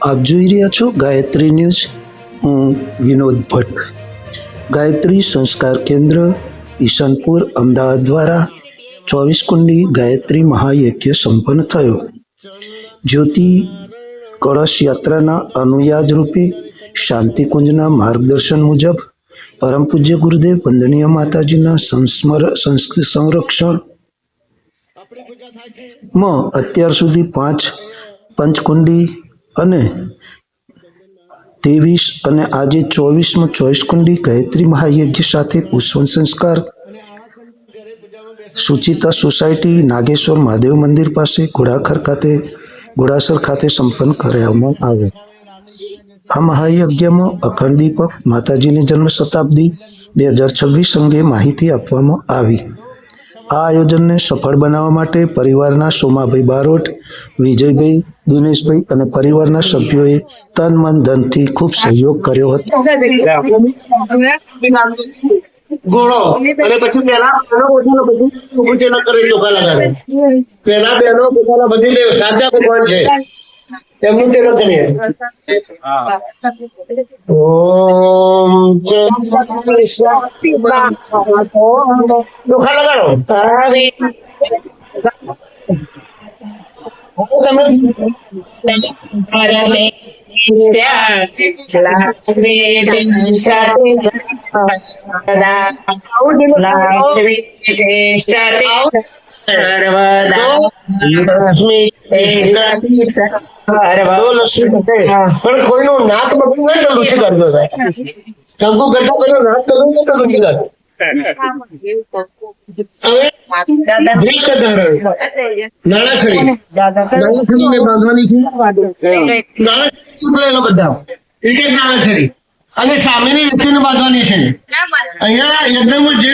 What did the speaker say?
આપ જોઈ રહ્યા છો ગાયત્રી ન્યૂઝ હું વિનોદ ભટ્ટ ગાયત્રી સંસ્કાર કેન્દ્ર ઈશાનપુર અમદાવાદ દ્વારા ચોવીસ કુંડી ગાયત્રી મહાયજ્ઞ સંપન્ન થયો જ્યોતિ કળશ યાત્રાના અનુયાજ રૂપે શાંતિકુંજના માર્ગદર્શન મુજબ પરમ પૂજ્ય ગુરુદેવ વંદનીય માતાજીના સંસ્મર સંસ્કૃત સંરક્ષણ માં અત્યાર સુધી પાંચ પંચકુંડી અને ત્રેવીસ અને આજે ચોવીસમાં ચોવીસ કુંડી ગાયત્રી મહાયજ્ઞ સાથે પુષ્પન સંસ્કાર. સુચિતા સોસાયટી નાગેશ્વર મહાદેવ મંદિર પાસે ઘોડાખર ખાતે, ઘોડાસર ખાતે સંપન્ન કરવામાં આવે. આ મહાયજ્ઞમાં અખંડ દીપક માતાજીની જન્મ શતાબ્દી બે હજાર છવ્વીસ અંગે માહિતી આપવામાં આવી. આ આયોજનને સફળ બનાવવા માટે પરિવારના સોમાભાઈ બારોટ, વિજયભાઈ દિનેશભાઈ અને પરિવારના સભ્યોએ તન મન ધનથી ખૂબ સહયોગ કર્યો હતો. ગોળો. અને પછી પેલા બહેનો બધી પૂજન કરે પેલા બહેનો પોતાના બધી રાજા ભગવાન છે. એમનું તેનો કરીએ ઓમ ચોખા લગાડો હવે પણ કોઈનું અને સામેની વ્યક્તિને બાંધવાની છે. અહીંયા યજ્ઞમાં જે